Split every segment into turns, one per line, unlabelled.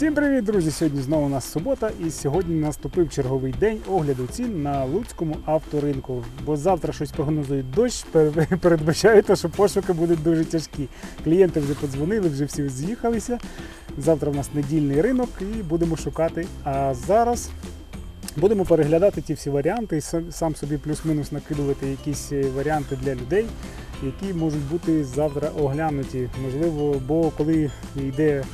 Всім привіт, друзі! Сьогодні знову у нас субота, і сьогодні наступив черговий день огляду цін на луцькому авторинку. Бо завтра щось прогнозують дощ, пер- передбачаю, те, що пошуки будуть дуже тяжкі. Клієнти вже подзвонили, вже всі з'їхалися. Завтра у нас недільний ринок і будемо шукати. А зараз будемо переглядати ті всі варіанти і сам- сам собі плюс-мінус накидувати якісь е, варіанти для людей, які можуть бути завтра оглянуті. Можливо, бо коли йде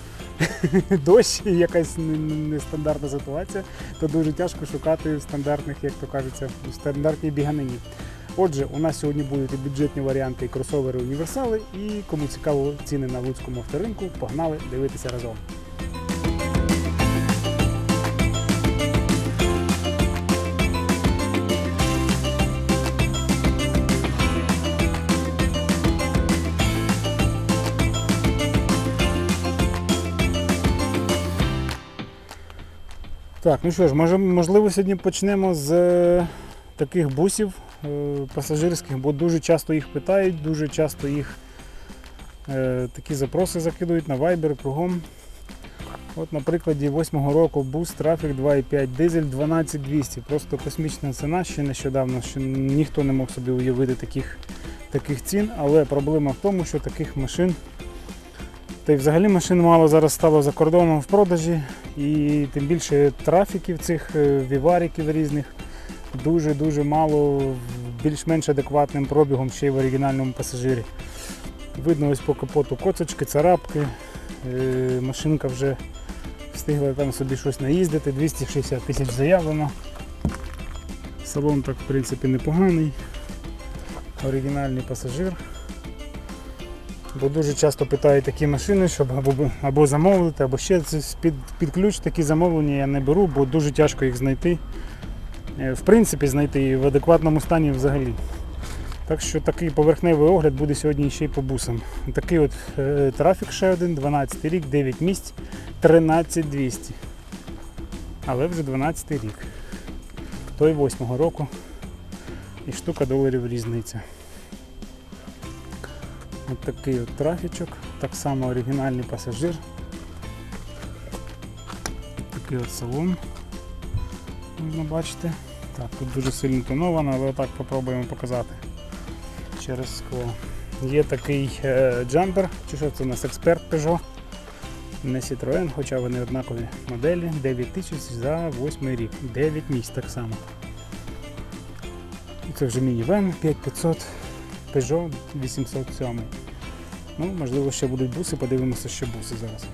дощ і якась не- не- нестандартна ситуація, то дуже тяжко шукати стандартних, як то кажеться, в стандартній біганині. Отже, у нас сьогодні будуть і бюджетні варіанти, і кросовери, універсали. І кому цікаво ціни на луцькому авторинку, погнали дивитися разом. Так, ну що ж, може, можливо, сьогодні почнемо з е, таких бусів е, пасажирських, бо дуже часто їх питають, дуже часто їх е, такі запроси закидують на Viber кругом. От на прикладі 8 року бус Traffic 2.5 дизель 12200. Просто космічна ціна ще нещодавно, ще ніхто не мог собі уявити таких, таких цін, але проблема в тому, що таких машин. Та й взагалі машин мало зараз стало за кордоном в продажі, і тим більше трафіків цих е, вівариків різних дуже-дуже мало більш-менш адекватним пробігом ще й в оригінальному пасажирі. Видно ось по капоту коцочки, царапки. Е, Машинка вже встигла там собі щось наїздити, 260 тисяч заявлено. Салон так в принципі непоганий. Оригінальний пасажир. Бо дуже часто питають такі машини, щоб або, або замовити, або ще під, під ключ такі замовлення я не беру, бо дуже тяжко їх знайти. Е, В принципі, знайти і в адекватному стані взагалі. Так що такий поверхневий огляд буде сьогодні ще й по бусам. Такий от е, трафік ще один, 12 рік, 9 місць, 13200. Але вже 12 рік. Той 8 року. І штука доларів різниця. Ось такий от трафічок, так само оригінальний пасажир. Такий от салон. Можна бачити. Так, тут дуже сильно тоновано, але отак попробуємо показати через скло. Є такий е, джампер, чи що це у нас експерт Peugeot. Не Citroën, хоча вони однакові моделі. 9000 за 8 рік. 9 місць так само. І Це вже мінівен 5500 Peugeot 807. Ну, можливо, ще будуть буси, подивимося, що буси зараз.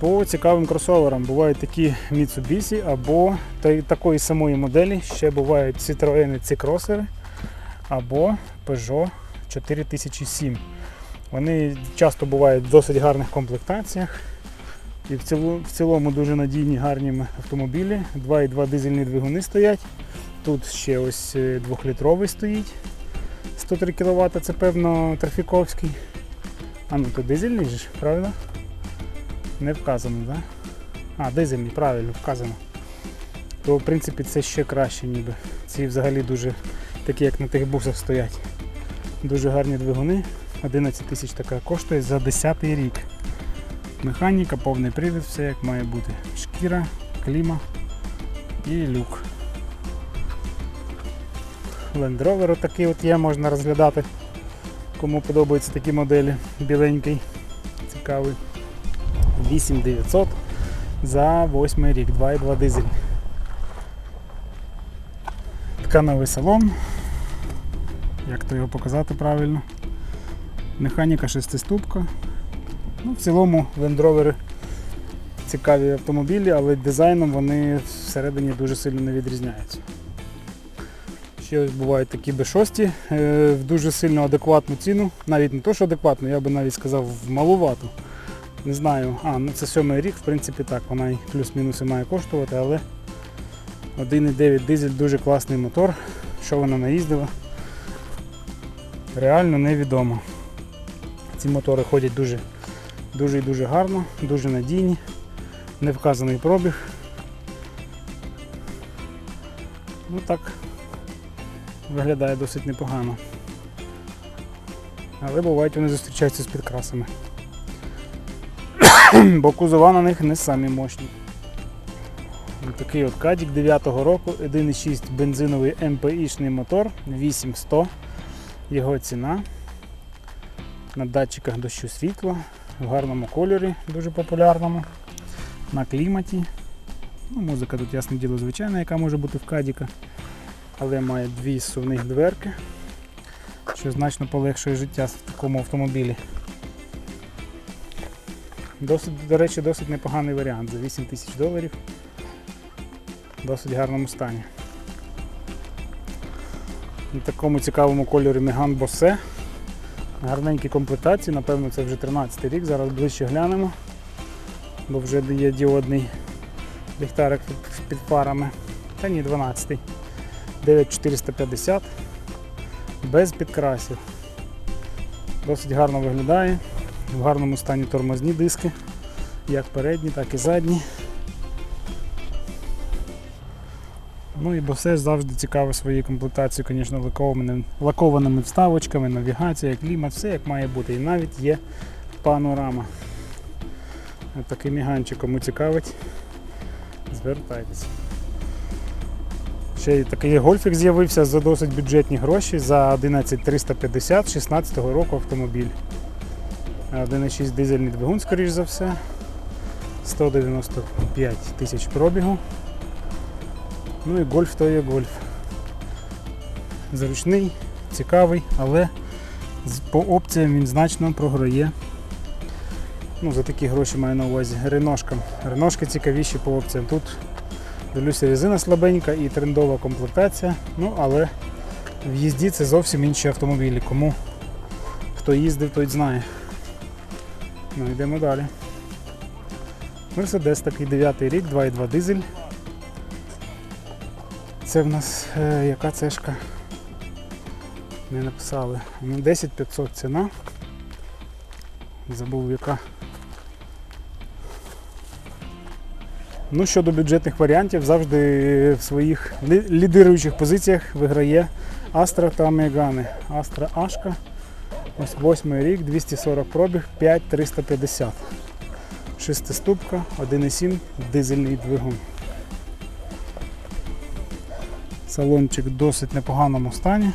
По цікавим кросоверам бувають такі Mitsubishi або такої самої моделі, ще бувають Citroen C-кросери або Peugeot 4007. Вони часто бувають в досить гарних комплектаціях. І в цілому, в цілому дуже надійні гарні автомобілі. 2,2 дизельні двигуни стоять. Тут ще ось 2-літровий стоїть. 103 кВт, це певно трафіковський. А ну то дизельний ж, правильно? Не вказано, так? Да? А, дизельний, правильно, вказано. То в принципі це ще краще ніби. Ці взагалі дуже такі, як на тих бусах стоять. Дуже гарні двигуни. 11 тисяч така коштує за 10 рік. Механіка, повний привід, все як має бути. Шкіра, кліма і люк. Land Rover отакий от є, можна розглядати. Кому подобаються такі моделі. Біленький, цікавий. 8900 за 8 рік, 2,2 дизель. Ткановий салон. Як то його показати правильно? Механіка шестиступка. Ну, в цілому Rover цікаві автомобілі, але дизайном вони всередині дуже сильно не відрізняються. Ще бувають такі B6 е, в дуже сильно адекватну ціну. Навіть не то, що адекватну, я би навіть сказав в малувату. Не знаю, а, ну це сьомий рік, в принципі так, вона і плюс-мінус і має коштувати, але 1,9 дизель дуже класний мотор. Що вона наїздила? Реально невідомо. Ці мотори ходять дуже дуже і дуже гарно, дуже надійні, не вказаний пробіг. Ну так, виглядає досить непогано. Але бувають вони зустрічаються з підкрасами. бо кузова на них не самі мощні. Такий от кадік 9-го року, 1,6 бензиновий МПІшний мотор 8100. Його ціна на датчиках дощу світла, в гарному кольорі, дуже популярному, на кліматі. Ну, музика тут, ясне діло, звичайна, яка може бути в кадіка, але має дві сувних дверки, що значно полегшує життя в такому автомобілі. Досить, до речі, досить непоганий варіант за 8 тисяч доларів. В досить гарному стані. На такому цікавому кольорі Megane Bose. Гарненькі комплектації, напевно, це вже 13 рік, зараз ближче глянемо, бо вже є діодний ліхтарик під, фарами. Та ні, 12. 9450 без підкрасів. Досить гарно виглядає. В гарному стані тормозні диски, як передні, так і задні. Ну і Bose завжди цікаво своєю комплектацією, звісно, лакованими, лакованими вставочками, навігація, клімат, все як має бути. І навіть є панорама. Такий міганчик, кому цікавить, звертайтеся. Ще й такий гольфік з'явився за досить бюджетні гроші за 11350 16 року автомобіль. 1,6 дизельний двигун, скоріш за все. 195 тисяч пробігу. Ну і гольф то є гольф. Зручний, цікавий, але по опціям він значно програє. Ну, за такі гроші маю на увазі. Реношкам. Реношки цікавіші по опціям. Тут дивлюся, резина слабенька і трендова комплектація. Ну, але в їзді це зовсім інші автомобілі. Кому хто їздив, той знає. Ну, йдемо далі. Мерседес такий 9 рік, 2,2 дизель. Це в нас е, яка цешка? Не написали. Ну, 10 500 ціна. Забув яка. Ну, щодо бюджетних варіантів, завжди в своїх лідируючих позиціях виграє Astra та Megane. Astra Ашка. Ось восьмий рік, 240 пробіг, 5350. Шестиступка, 1,7 дизельний двигун. Салончик в досить непоганому стані.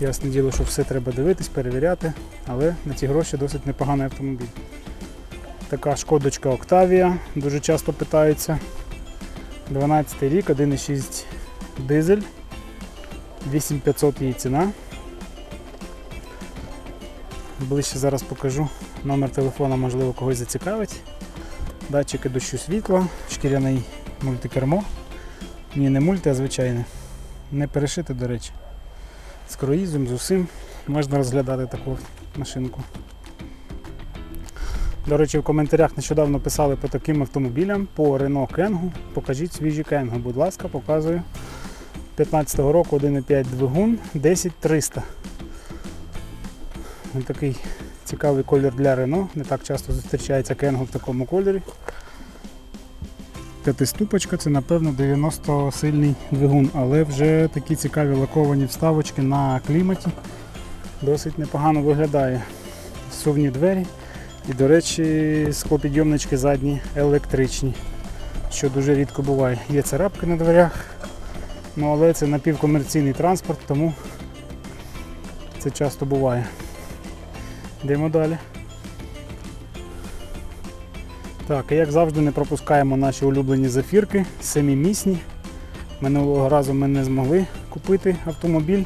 Ясне діло, що все треба дивитись, перевіряти, але на ці гроші досить непоганий автомобіль. Така шкодочка Octavia, дуже часто питаються. 12 рік, 1,6 дизель, 8500 її ціна. Ближче зараз покажу номер телефона, можливо, когось зацікавить. Датчики дощу світла, шкіряний мультикермо. Ні, не мульти, а звичайне. Не перешити, до речі. З круїзом, з усім можна розглядати таку машинку. До речі, в коментарях нещодавно писали по таким автомобілям, по Renault Kangoo. Покажіть свіжі Kangoo, будь ласка, показую. 15-го року 1,5 двигун, 10300. Ось такий цікавий колір для Renault. Не так часто зустрічається Kangoo в такому кольорі. П'ятиступочка це напевно 90 сильний двигун, але вже такі цікаві лаковані вставочки на кліматі. Досить непогано виглядає. Сувні двері. І, до речі, склопідйомнички задні електричні, що дуже рідко буває. Є царапки на дверях, ну, але це напівкомерційний транспорт, тому це часто буває. Йдемо далі. Так, і як завжди не пропускаємо наші улюблені зафірки, семимісні. Минулого разу ми не змогли купити автомобіль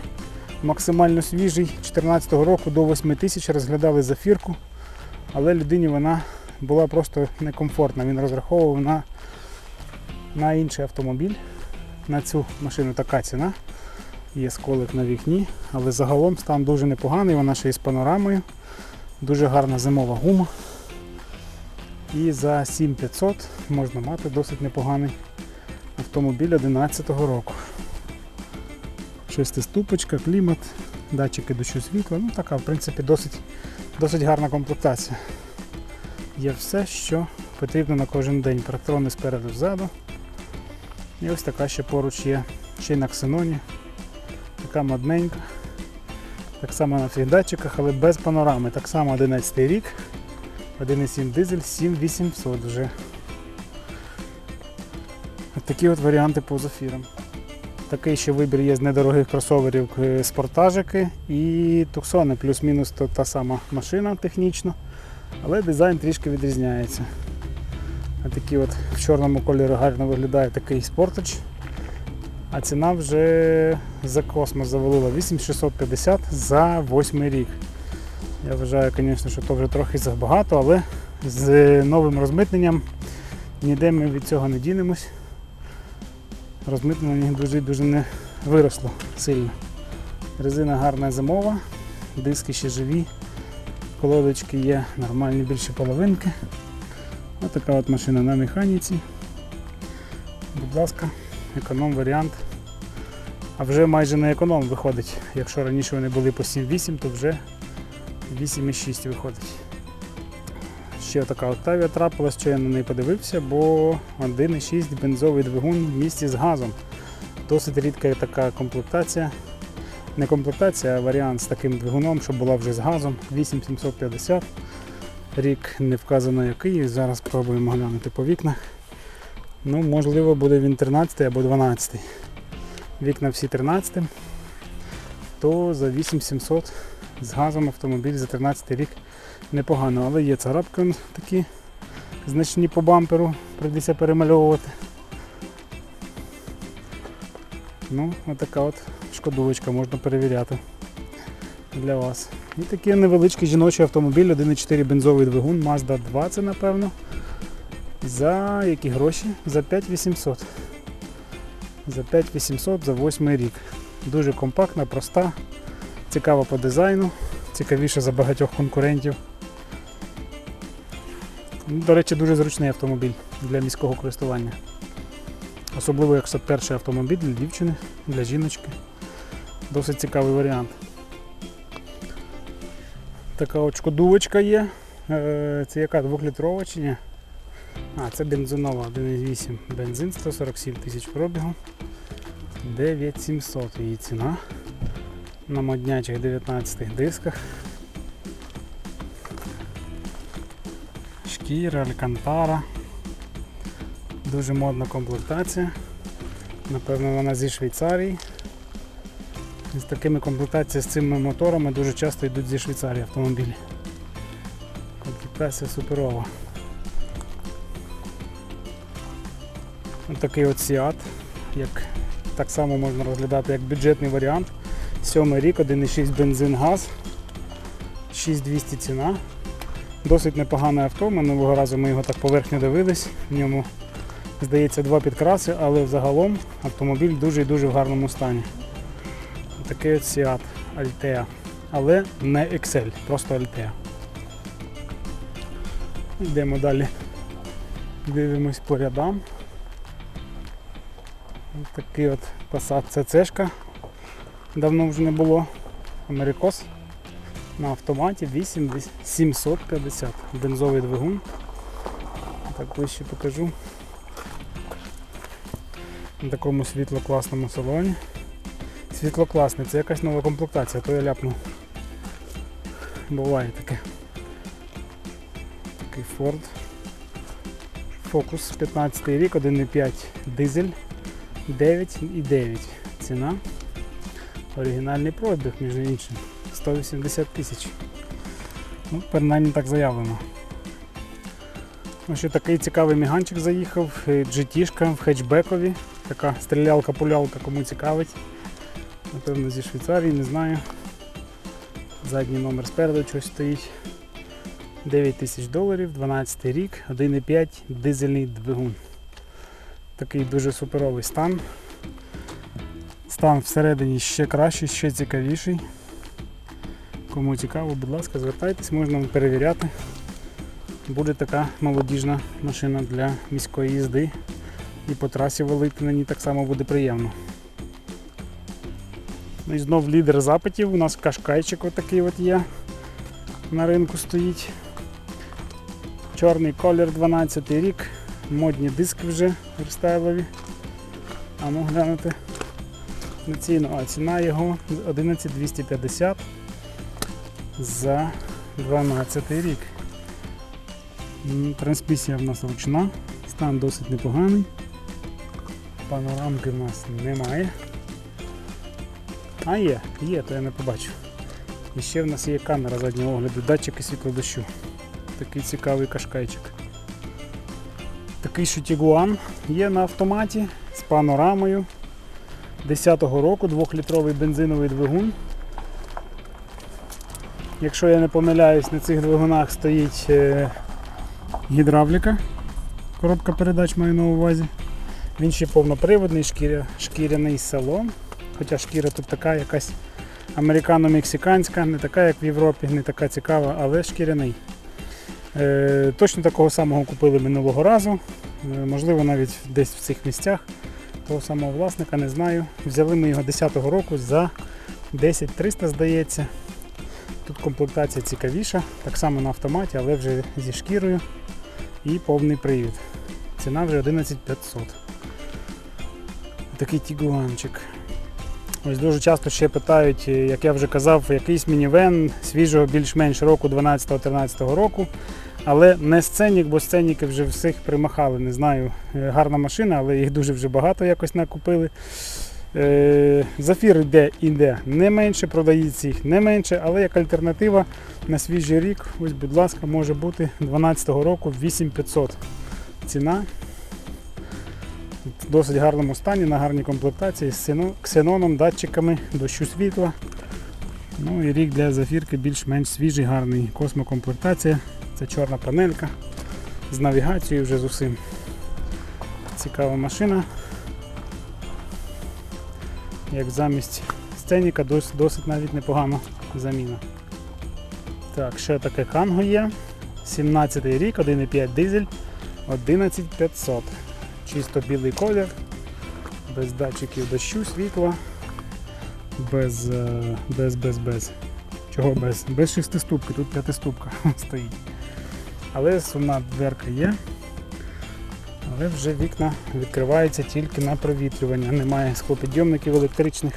максимально свіжий. 2014 року до 8 тисяч розглядали зафірку, але людині вона була просто некомфортна. Він розраховував на, на інший автомобіль. На цю машину така ціна. Є сколик на вікні, але загалом стан дуже непоганий, вона ще із панорамою. Дуже гарна зимова гума. І за 7500 можна мати досить непоганий автомобіль 2011 року. Шестиступочка, клімат, датчики дощу світла. Ну така, в принципі, досить, досить гарна комплектація. Є все, що потрібно на кожен день. Парктрони спереду ззаду. І ось така ще поруч є. Ще й на ксеноні. Така модненька. Так само на всіх датчиках, але без панорами. Так само 11 рік. 1,7 дизель 7800 вже. От такі от варіанти по зафірам. Такий ще вибір є з недорогих кросоверів е, спортажики і туксони, плюс-мінус то та сама машина технічно, але дизайн трішки відрізняється. А такі от в чорному кольорі гарно виглядає такий спортач. А ціна вже за космос завалила 8650 за 8 рік. Я вважаю, звісно, що то вже трохи забагато, але з новим розмитненням ніде ми від цього не дінемось. Розмитнення дуже-дуже не виросло сильно. Резина гарна зимова, диски ще живі, колодочки є нормальні більше половинки. Ось така от машина на механіці. Будь ласка, економ варіант. А вже майже не економ виходить. Якщо раніше вони були по 7-8, то вже 8,6 виходить. Ще така Октавія трапилась, що я на неї подивився, бо 1,6 бензовий двигун в місті з газом. Досить рідка така комплектація. Не комплектація, а варіант з таким двигуном, що була вже з газом 8750. Рік не вказано який. Зараз спробуємо глянути по вікнах. Ну, можливо, буде він 13 або 12. Вікна всі 13, то за 8700 з газом автомобіль за 13 рік непогано, але є царапки такі значні по бамперу, прийдеться перемальовувати. Ну, отака от шкодулочка можна перевіряти для вас. І такий невеличкий жіночий автомобіль, 1,4 бензовий двигун, Mazda 2 це напевно. За які гроші? За 5800. За 5800 за 8 рік. Дуже компактна, проста, цікава по дизайну, цікавіша за багатьох конкурентів. До речі, дуже зручний автомобіль для міського користування. Особливо як це перший автомобіль для дівчини, для жіночки. Досить цікавий варіант. Така от шкодувочка є. Е, Це яка двохлітрова чи ні? А, це бензинова 1,8 бензин 147 тисяч пробігу. 9700 її ціна. На моднячих 19 дисках. Шкіра, алькантара. Дуже модна комплектація. Напевно, вона зі Швейцарії. І з такими комплектаціями з цими моторами дуже часто йдуть зі Швейцарії автомобілі. Комплектація суперова. Ось такий от Seat, як так само можна розглядати як бюджетний варіант. Сьомий рік, 1,6 бензин газ, 6200 ціна. Досить непогане авто. Минулого разу ми його так поверхньо дивились. В ньому, здається, два підкраси, але взагалом автомобіль дуже і дуже в гарному стані. Такий от Seat Altea. Але не Excel, просто Altea. Йдемо далі. Дивимось по рядам. Ось Такий от Passat CC-шка. Давно вже не було. Америкос на автоматі 8750. Бензовий двигун. Так ближче покажу. На такому світло-класному салоні. Світло класне, це якась нова комплектація, то я ляпнув. Буває таке. Такий Ford. Focus 15 рік, 1,5 дизель. 9,9 ціна. Оригінальний пробіг, між іншим. 180 тисяч. Ну, принаймні так заявлено. Ось такий цікавий міганчик заїхав, GT-шка в хетчбекові. Така стрілялка-пулялка, кому цікавить. Напевно зі Швейцарії, не знаю. Задній номер спереду щось стоїть. 9 тисяч доларів, 12 рік, 1,5 дизельний двигун. Такий дуже суперовий стан. Стан всередині ще кращий, ще цікавіший. Кому цікаво, будь ласка, звертайтесь, можна перевіряти. Буде така молодіжна машина для міської їзди. І по трасі валити на ній так само буде приємно. Ну і знов лідер запитів. У нас кашкайчик отакий от є. На ринку стоїть. Чорний колір 12 рік. Модні диски вже рестайлові. А ну глянути на ціну. А ціна його 11250 за 12 рік. Трансмісія в нас ручна, стан досить непоганий. Панорамки в нас немає. А є, є, то я не побачив. І ще в нас є камера заднього огляду, датчики світлодощу. Такий цікавий кашкайчик. Такий Tiguan є на автоматі з панорамою 10-го року, 2-літровий бензиновий двигун. Якщо я не помиляюсь, на цих двигунах стоїть е, гідравліка. Коробка передач маю на увазі. Він ще повноприводний, шкіря, шкіряний салон. Хоча шкіра тут така якась американо-мексиканська, не така, як в Європі, не така цікава, але шкіряний. Е, точно такого самого купили минулого разу. Е, можливо, навіть десь в цих місцях того самого власника, не знаю. Взяли ми його 10-го року за 10 300, здається. Тут комплектація цікавіша, так само на автоматі, але вже зі шкірою і повний привід. Ціна вже 11500. Такий тігуанчик. Ось дуже часто ще питають, е, як я вже казав, якийсь мінівен свіжого більш-менш року 12-13 року. Але не сценік, бо сценіки вже всіх примахали. Не знаю, е, гарна машина, але їх дуже вже багато якось накупили. Е, Зафір йде іде не менше, продається їх не менше, але як альтернатива на свіжий рік, ось, будь ласка, може бути 12-го року 8500 ціна. В досить гарному стані, на гарній комплектації з ксеноном, датчиками, дощу світла. Ну і рік для зафірки більш-менш свіжий, гарний. Космокомплектація. Це чорна панелька з навігацією вже з усім. Цікава машина. Як замість сценіка досить, досить навіть непогана заміна. Так, ще таке канго є. 17 рік, 1,5 дизель, 11500. Чисто білий колір, без датчиків дощу, світла, без, е, без, без, без. Чого без? Без шестиступки, тут п'ятиступка стоїть. Але сумна дверка є. Але вже вікна відкриваються тільки на провітрювання. Немає склопідйомників електричних.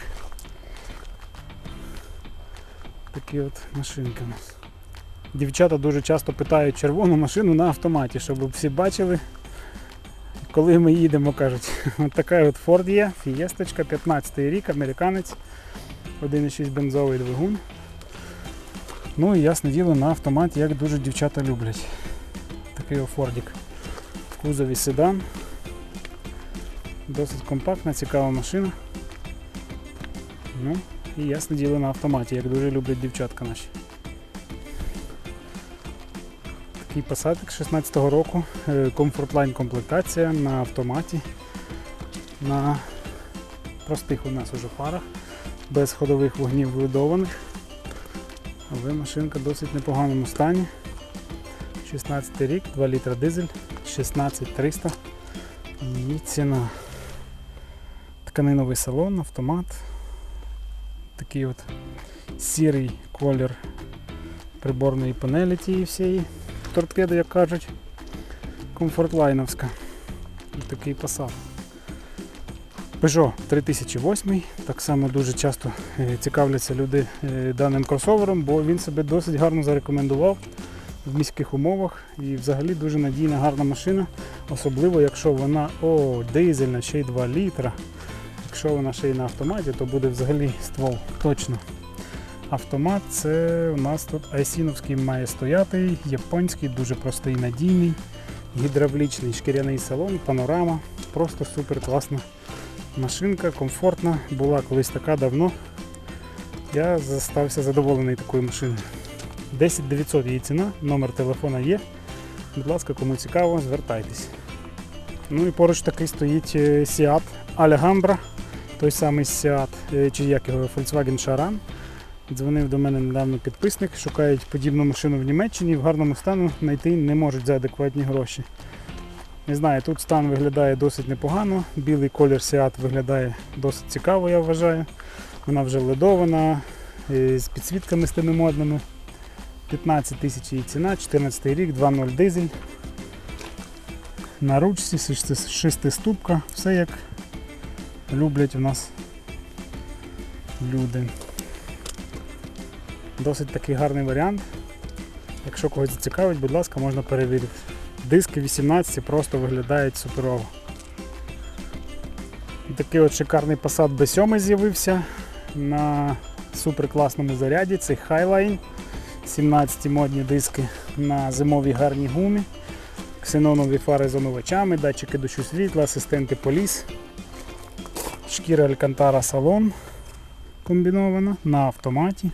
Такі от машинки у нас. Дівчата дуже часто питають червону машину на автоматі, щоб всі бачили, коли ми їдемо, кажуть. От така от Ford є, Fiesta, 15 рік, американець, 1,6 бензовий двигун. Ну і ясне діло на автоматі, як дуже дівчата люблять. Такий о Фордік. В кузові седан. Досить компактна, цікава машина. Ну, і ясне діло на автоматі, як дуже люблять дівчатка наші. Такий посадок 16-го року. е, Comfort Line комплектація на автоматі. На простих у нас уже фарах, без ходових вогнів вбудованих. Але машинка досить непоганому стані. 16 рік, 2 літра дизель, 16300 і ціна. Тканиновий салон, автомат. Такий от сірий колір приборної панелі тієї всієї торпеди, як кажуть. Комфортлайновська. І такий Passat. Peugeot 3008. Так само дуже часто е, цікавляться люди е, даним кросовером, бо він себе досить гарно зарекомендував в міських умовах і взагалі дуже надійна гарна машина, особливо якщо вона о, дизельна, ще й 2 літра. Якщо вона ще й на автоматі, то буде взагалі ствол точно. Автомат це у нас тут айсіновський має стояти, японський, дуже простий, надійний, гідравлічний шкіряний салон, панорама. Просто супер класна машинка, комфортна. Була колись така давно. Я застався задоволений такою машиною. 10 900 її ціна, номер телефона є. Будь ласка, кому цікаво, звертайтесь. Ну і поруч такий стоїть е, Seat Alhambra, той самий Seat, е, чи як його Volkswagen Charan. Дзвонив до мене недавно підписник, шукають подібну машину в Німеччині, в гарному стану знайти не можуть за адекватні гроші. Не знаю, тут стан виглядає досить непогано, білий колір Seat виглядає досить цікаво, я вважаю. Вона вже ледована, е, з підсвітками з тими модними. 15 тисяч її ціна, 14 рік, 2.0 дизель. На ручці, шести- шестиступка, все як люблять у нас люди. Досить такий гарний варіант. Якщо когось зацікавить, будь ласка, можна перевірити. диски 18 просто виглядають суперово. Такий от шикарний Passat B7 з'явився на суперкласному заряді. Це Highline. 17 модні диски на зимовій гарній гумі. Ксенонові фари з омивачами, датчики дощу світла, асистенти поліс. Шкіра Алькантара салон комбінована на автоматі.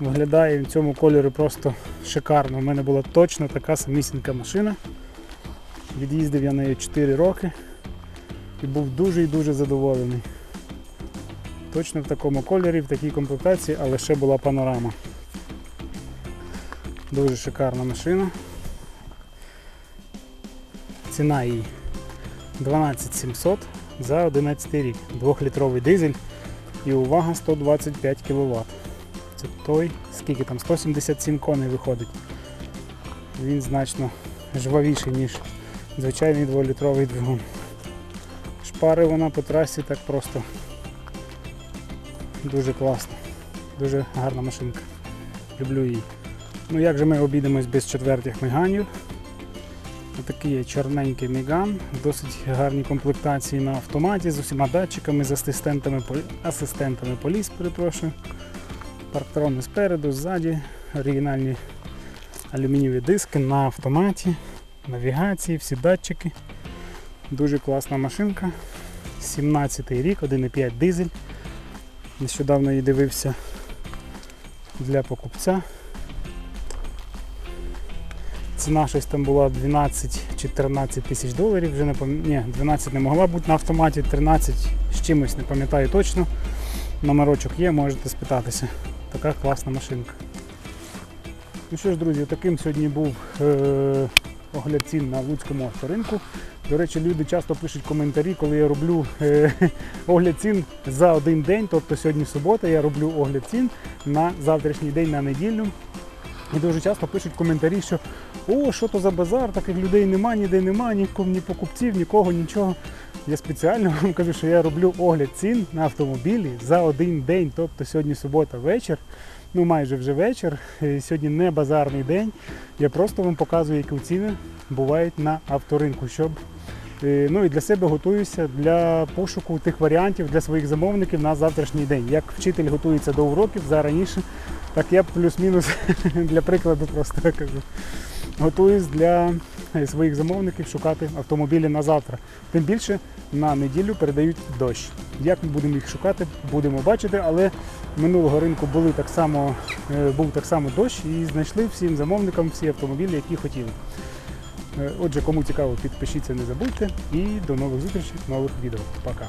Виглядає в цьому кольорі просто шикарно. У мене була точно така самісінька машина. Від'їздив я нею 4 роки і був дуже і дуже задоволений. Точно в такому кольорі, в такій комплектації, але ще була панорама. Дуже шикарна машина. Ціна її 12700 за 11 рік. 2-літровий дизель і увага 125 кВт. Це той, скільки там, 177 коней виходить. Він значно жвавіший, ніж звичайний 2-літровий двигун. Шпари вона по трасі так просто дуже класно. Дуже гарна машинка. Люблю її. Ну як же ми обійдемось без четвертих міганів? Отакий є чорненький міган, досить гарній комплектації на автоматі з усіма датчиками, з асистентами, асистентами поліс, перепрошую. Парктрони спереду, ззаді, оригінальні алюмінієві диски на автоматі, навігації, всі датчики. Дуже класна машинка. 17 рік, 1,5 дизель. Нещодавно її дивився для покупця. Ціна щось там була 12 чи 13 тисяч доларів, вже не пам... Ні, 12 не могла бути на автоматі, 13 з чимось, не пам'ятаю точно. Номерочок є, можете спитатися. Така класна машинка. Ну що ж, друзі, таким сьогодні був е- огляд цін на Луцькому авторинку. До речі, люди часто пишуть коментарі, коли я роблю е- огляд цін за один день, тобто сьогодні субота, я роблю огляд цін на завтрашній день на неділю. І дуже часто пишуть коментарі, що о, що то за базар, таких людей нема, ніде нема, ні, ні покупців, нікого, нічого. Я спеціально вам кажу, що я роблю огляд цін на автомобілі за один день, тобто сьогодні субота вечір, ну майже вже вечір. Сьогодні не базарний день. Я просто вам показую, які ціни бувають на авторинку, щоб ну і для себе готуюся для пошуку тих варіантів для своїх замовників на завтрашній день. Як вчитель готується до уроків за раніше, так я плюс-мінус для прикладу просто кажу. Готуюсь для е, своїх замовників шукати автомобілі на завтра. Тим більше на неділю передають дощ. Як ми будемо їх шукати, будемо бачити, але минулого ринку були так само, е, був так само дощ і знайшли всім замовникам всі автомобілі, які хотіли. Е, Отже, кому цікаво, підпишіться, не забудьте і до нових зустрічей, нових відео. Пока.